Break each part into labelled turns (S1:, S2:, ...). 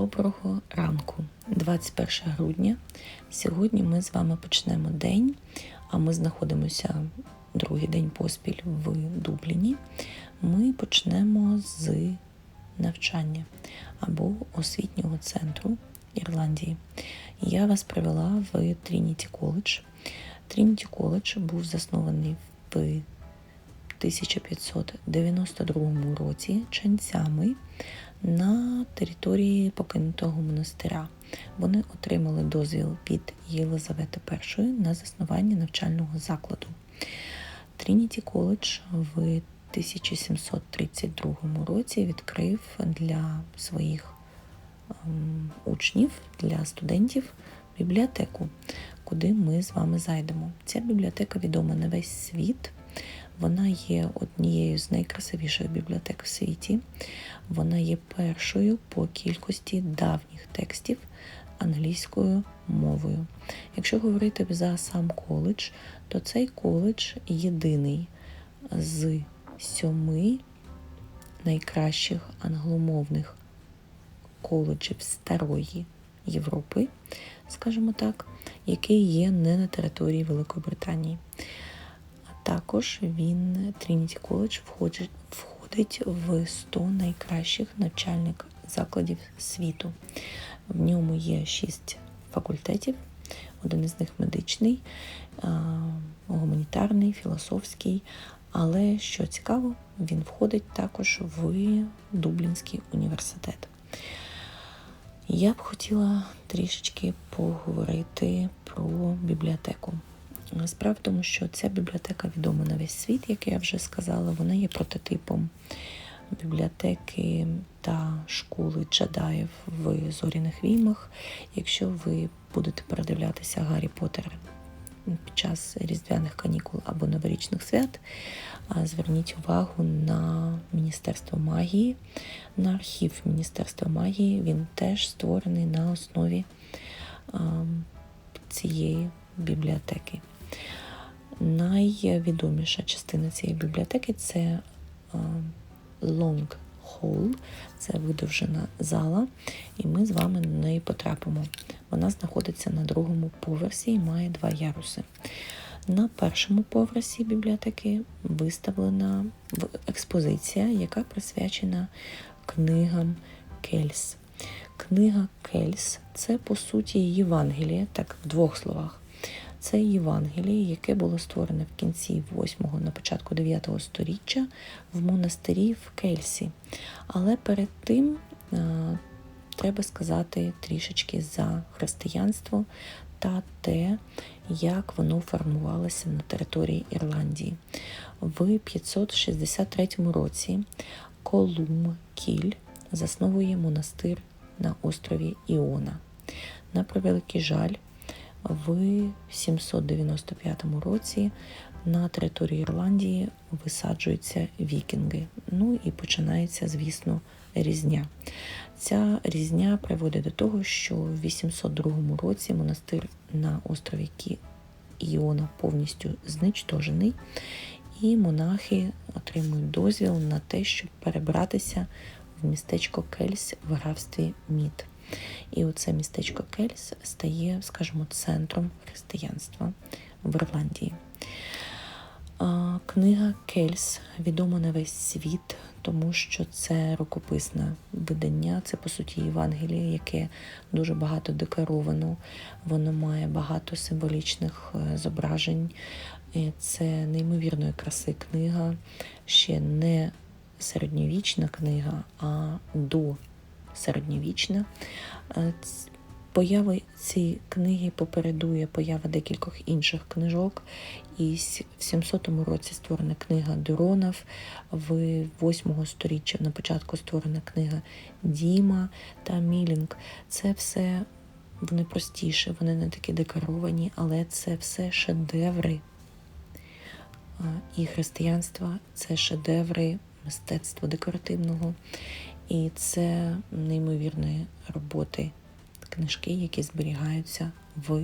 S1: Доброго ранку, 21 грудня. Сьогодні ми з вами почнемо день, а ми знаходимося другий день поспіль в Дубліні. Ми почнемо з навчання або освітнього центру Ірландії. Я вас привела в Трініті коледж. Трініті коледж був заснований в 1592 році ченцями на території покинутого монастиря. Вони отримали дозвіл від Єлизавети І на заснування навчального закладу. Трініті коледж в 1732 році відкрив для своїх ем, учнів, для студентів бібліотеку, куди ми з вами зайдемо. Ця бібліотека відома на весь світ. Вона є однією з найкрасивіших бібліотек в світі. Вона є першою по кількості давніх текстів англійською мовою. Якщо говорити за сам коледж, то цей коледж єдиний з сьоми найкращих англомовних коледжів старої Європи, скажімо так, який є не на території Великої Британії. Також він Трініті коледж входить, входить в 100 найкращих навчальних закладів світу. В ньому є 6 факультетів, один із них медичний, гуманітарний, філософський. Але що цікаво, він входить також в Дублінський університет. Я б хотіла трішечки поговорити про бібліотеку. Справа в тому, що ця бібліотека відома на весь світ, як я вже сказала, вона є прототипом бібліотеки та школи Джедаїв в зоряних віймах. Якщо ви будете передивлятися Гаррі Поттер під час різдвяних канікул або новорічних свят, зверніть увагу на Міністерство магії, на архів Міністерства магії. Він теж створений на основі цієї бібліотеки. Найвідоміша частина цієї бібліотеки це Long Hall, це видовжена зала, і ми з вами на неї потрапимо. Вона знаходиться на другому поверсі і має два яруси. На першому поверсі бібліотеки виставлена експозиція, яка присвячена книгам Кельс. Книга Кельс це, по суті, Євангеліє, так в двох словах. Це Євангеліє, яке було створене в кінці 8-го, на початку 9-го століття в монастирі в Кельсі. Але перед тим а, треба сказати трішечки за християнство та те, як воно формувалося на території Ірландії. В 563 році Колум Кіль засновує монастир на острові Іона. На превеликий жаль, в 795 році на території Ірландії висаджуються вікінги. Ну і починається, звісно, різня. Ця різня приводить до того, що в 802 році монастир на острові Іона повністю знищений, і монахи отримують дозвіл на те, щоб перебратися в містечко Кельсь в графстві Мід. І оце містечко Кельс стає, скажімо, центром християнства в Ірландії. Книга Кельс відома на весь світ, тому що це рукописне видання, це, по суті, Євангеліє, яке дуже багато декоровано, воно має багато символічних е, зображень. Це неймовірної краси книга, ще не середньовічна книга, а до середньовічна. Е, поява цієї книги попередує поява декількох інших книжок. І в 700 році створена книга Дуронов, в 8 сторіччя на початку створена книга Діма та Мілінг. Це все вони простіше, вони не такі декоровані, але це все шедеври. І християнства це шедеври мистецтва декоративного. І це неймовірні роботи, книжки, які зберігаються в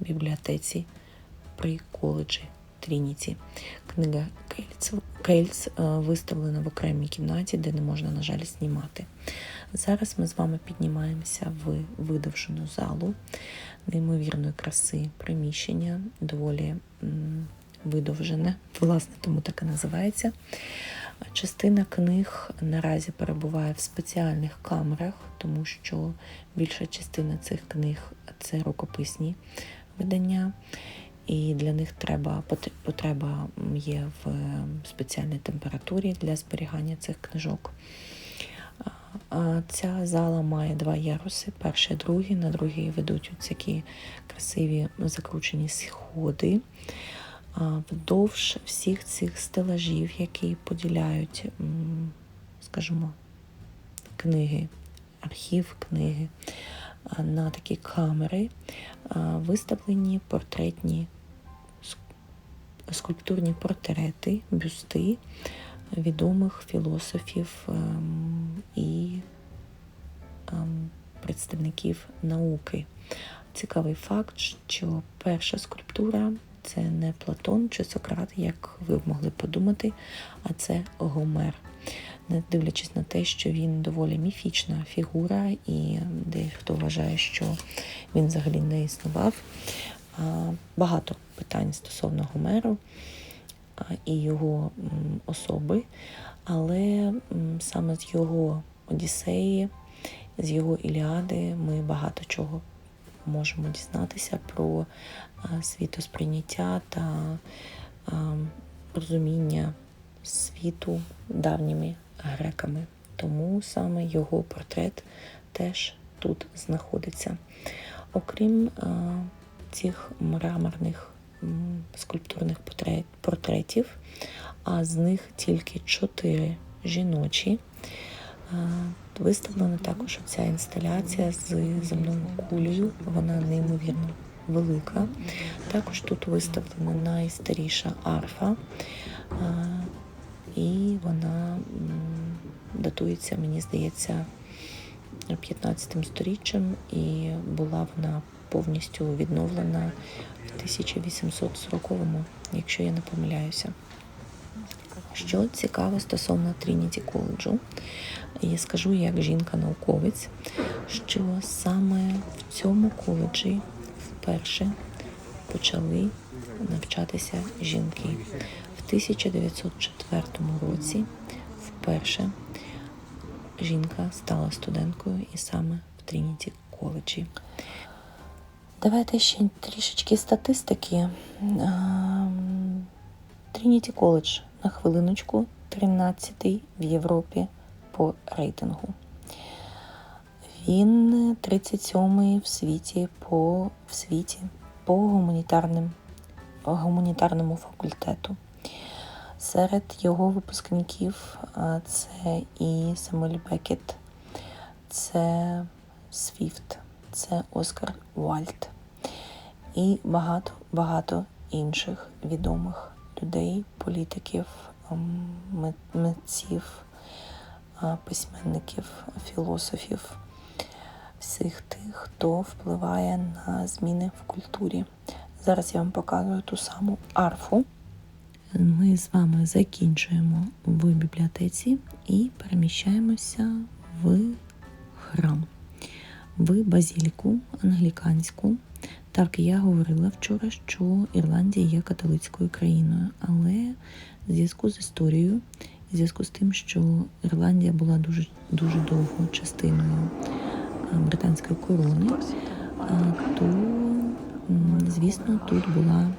S1: бібліотеці при коледжі Трініті. Книга Кельц, Кельц виставлена в окремій кімнаті, де не можна, на жаль, знімати. Зараз ми з вами піднімаємося в видовжену залу неймовірної краси приміщення, доволі видовжене, власне, тому так і називається. Частина книг наразі перебуває в спеціальних камерах, тому що більша частина цих книг це рукописні видання, і для них треба потреба є в спеціальній температурі для зберігання цих книжок. Ця зала має два яруси: перший, другий. На другий ведуть такі красиві закручені сходи. Вдовж всіх цих стелажів, які поділяють, скажімо, книги, архів книги на такі камери, виставлені портретні скульптурні портрети, бюсти відомих філософів ем, і ем, представників науки. Цікавий факт, що перша скульптура це не Платон чи Сократ, як ви б могли подумати, а це Гомер. Не дивлячись на те, що він доволі міфічна фігура, і дехто вважає, що він взагалі не існував. Багато питань стосовно Гомеру і його особи, але саме з його Одіссеї, з його Іліади ми багато чого можемо дізнатися про світосприйняття та розуміння світу давніми греками. Тому саме його портрет теж тут знаходиться. Окрім цих мраморних скульптурних портретів, а з них тільки чотири жіночі. Виставлена також ця інсталяція з земною кулею. Вона неймовірно велика. Також тут виставлена найстаріша арфа, і вона датується, мені здається, 15 сторіччям, і була вона повністю відновлена в 1840-му, якщо я не помиляюся. Що цікаво стосовно Трініті коледжу, я скажу як жінка-науковець, що саме в цьому коледжі вперше почали навчатися жінки. В 1904 році вперше жінка стала студенткою і саме в Трініті коледжі. Давайте ще трішечки статистики. Ем, Трініті коледж на хвилиночку 13-й в Європі по рейтингу. Він 37-й в світі по, в світі по гуманітарним, гуманітарному факультету. Серед його випускників це і Самуель Бекет, це Свіфт, це Оскар Вальд і багато-багато інших відомих людей, політиків, ем, митців, письменників, філософів, всіх тих, хто впливає на зміни в культурі. Зараз я вам показую ту саму арфу. Ми з вами закінчуємо в бібліотеці і переміщаємося в храм, в базіліку англіканську. Так, я говорила вчора, що Ірландія є католицькою країною, але в зв'язку з історією, в зв'язку з тим, що Ірландія була дуже дуже довго частиною британської корони, то, звісно, тут була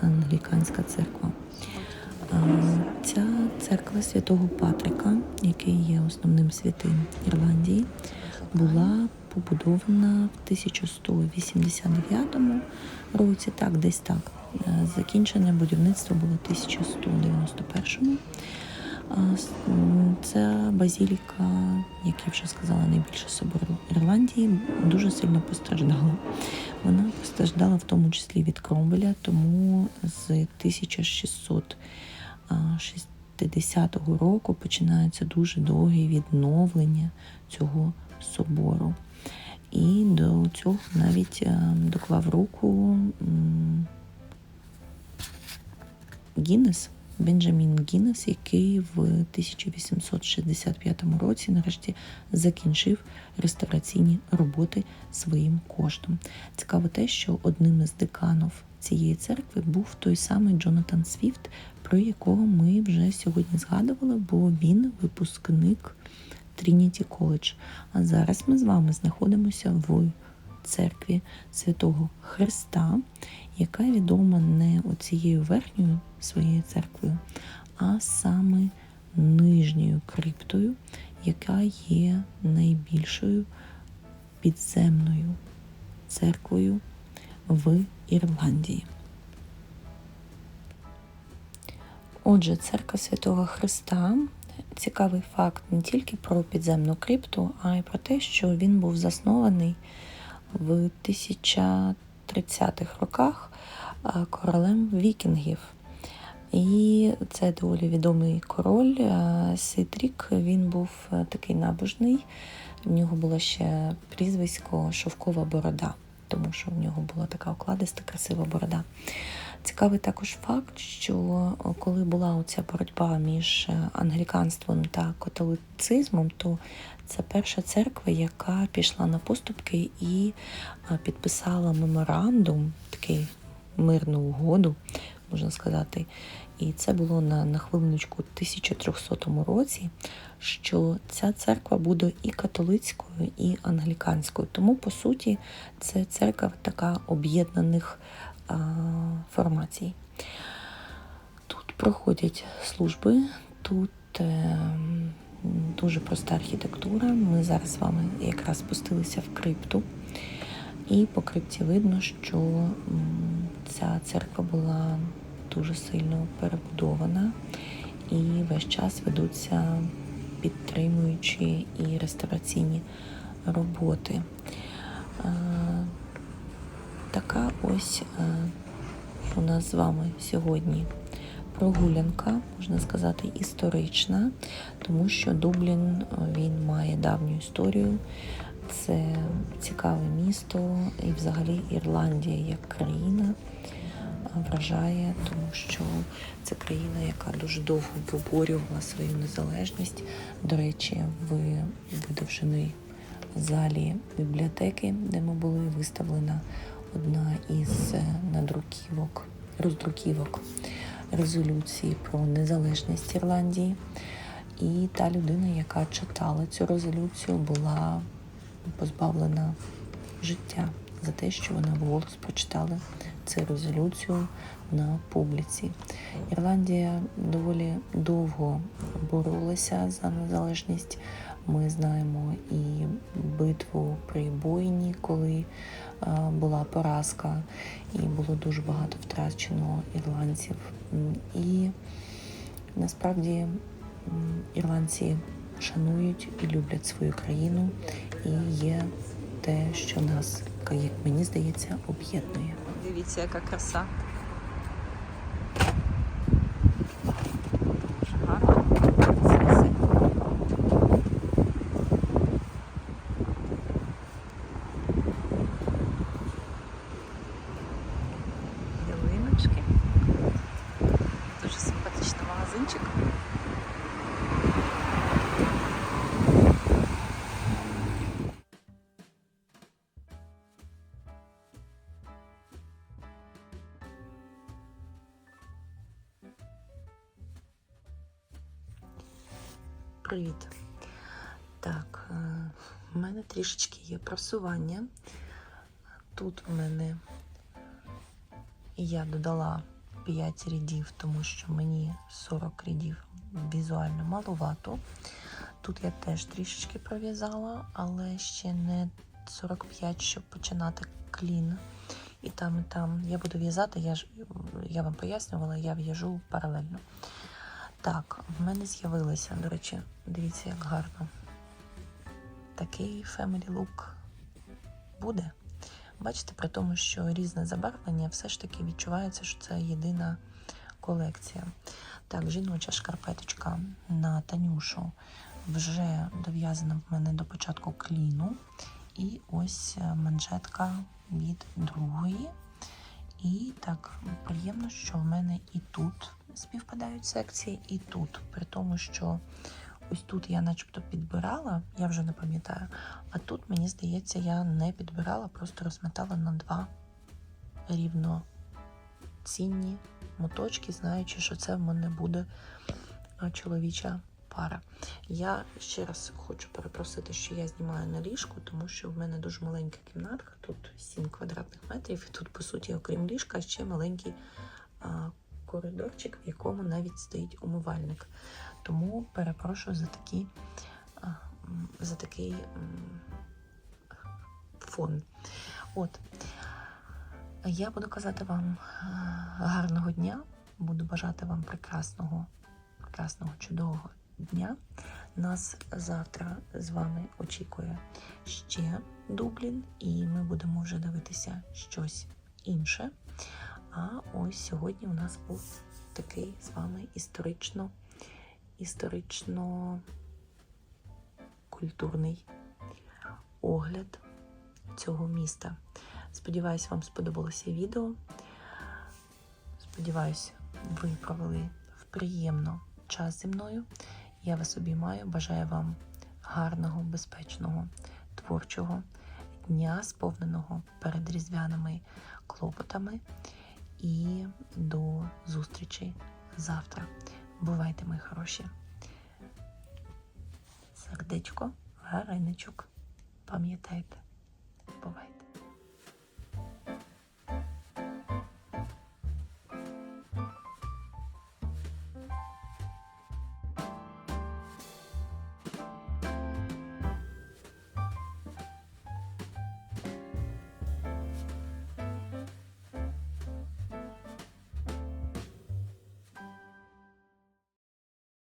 S1: англіканська церква. Ця церква святого Патрика, який є основним святим Ірландії, була побудована в 1189 році, так, десь так. Е, Закінчене будівництво було в 1191. А, с- Ця базіліка, як я вже сказала, найбільший собор Ірландії, дуже сильно постраждала. Вона постраждала в тому числі від Кромвеля, тому з 1660 року починається дуже довге відновлення цього собору. І до цього навіть е, доклав руку Гіннес, Бенджамін Гіннес, який в 1865 році нарешті закінчив реставраційні роботи своїм коштом. Цікаво те, що одним із деканів цієї церкви був той самий Джонатан Свіфт, про якого ми вже сьогодні згадували, бо він випускник Трініті Коледж. А зараз ми з вами знаходимося в церкві Святого Христа, яка відома не оцією верхньою своєю церквою, а саме нижньою криптою, яка є найбільшою підземною церквою в Ірландії. Отже, церква Святого Христа цікавий факт не тільки про підземну крипту, а й про те, що він був заснований в 1030-х роках королем вікінгів. І це доволі відомий король Ситрік. Він був такий набожний. В нього було ще прізвисько Шовкова борода, тому що в нього була така окладиста, красива борода. Цікавий також факт, що коли була оця боротьба між е, англіканством та католицизмом, то це перша церква, яка пішла на поступки і е, підписала меморандум, такий мирну угоду, можна сказати. І це було на, на хвилиночку 1300 році, що ця церква буде і католицькою, і англіканською. Тому, по суті, це церква така об'єднаних а, формацій. Тут проходять служби, тут е, дуже проста архітектура. Ми зараз з вами якраз спустилися в крипту, і по крипті видно, що ця церква була дуже сильно перебудована, і весь час ведуться підтримуючі і реставраційні роботи. Е, Така ось е, у нас з вами сьогодні прогулянка, можна сказати, історична, тому що Дублін е, він має давню історію. Це цікаве місто, і взагалі Ірландія як країна вражає, тому що це країна, яка дуже довго виборювала свою незалежність. До речі, в видовжений залі бібліотеки, де ми були, виставлена одна із е, надруківок, роздруківок резолюції про незалежність Ірландії. І та людина, яка читала цю резолюцію, була позбавлена життя за те, що вона вголос прочитала цю резолюцію на публіці. Ірландія доволі довго боролася за незалежність. Ми знаємо і битву при Бойні, коли е, була поразка, і було дуже багато втрачено ірландців. І насправді ірландці шанують і люблять свою країну, і є те, що нас, як мені здається, об'єднує.
S2: Дивіться, яка краса.
S1: Привіт. Так, е, в мене трішечки є просування. Тут в мене я додала 5 рядів, тому що мені 40 рядів візуально маловато. Тут я теж трішечки пров'язала, але ще не 45, щоб починати клін. І там, і там я буду в'язати, я ж я вам пояснювала, я в'яжу паралельно. Так, в мене з'явилося, до речі, дивіться, як гарно. Такий family look буде. Бачите, при тому, що різне забарвлення, все ж таки відчувається, що це єдина колекція. Так, жіноча шкарпеточка на Танюшу вже дов'язана в мене до початку кліну. І ось е, манжетка від другої. І так приємно, що в мене і тут співпадають секції, і тут. При тому, що ось тут я начебто підбирала, я вже не пам'ятаю. А тут, мені здається, я не підбирала, просто розметала на два рівноцінні моточки, знаючи, що це в мене буде чоловіча пара. Я ще раз хочу перепросити, що я знімаю на ліжку, тому що в мене дуже маленька кімнатка, тут 7 квадратних метрів, і тут, по суті, окрім ліжка, ще маленький а, коридорчик, в якому навіть стоїть умивальник. Тому перепрошую за такі, а, за такий фон. От. Я буду казати вам гарного дня, буду бажати вам прекрасного, прекрасного, чудового дня. Нас завтра з вами очікує ще Дублін, і ми будемо вже дивитися щось інше. А ось сьогодні у нас був такий з вами історично, історично культурний огляд цього міста. Сподіваюсь, вам сподобалося відео. Сподіваюсь, ви провели в приємно час зі мною. Я вас обіймаю. Бажаю вам гарного, безпечного, творчого дня, сповненого перед різдвяними клопотами. І до зустрічі завтра. Бувайте, мої хороші. Сердечко, гареничок. Пам'ятайте.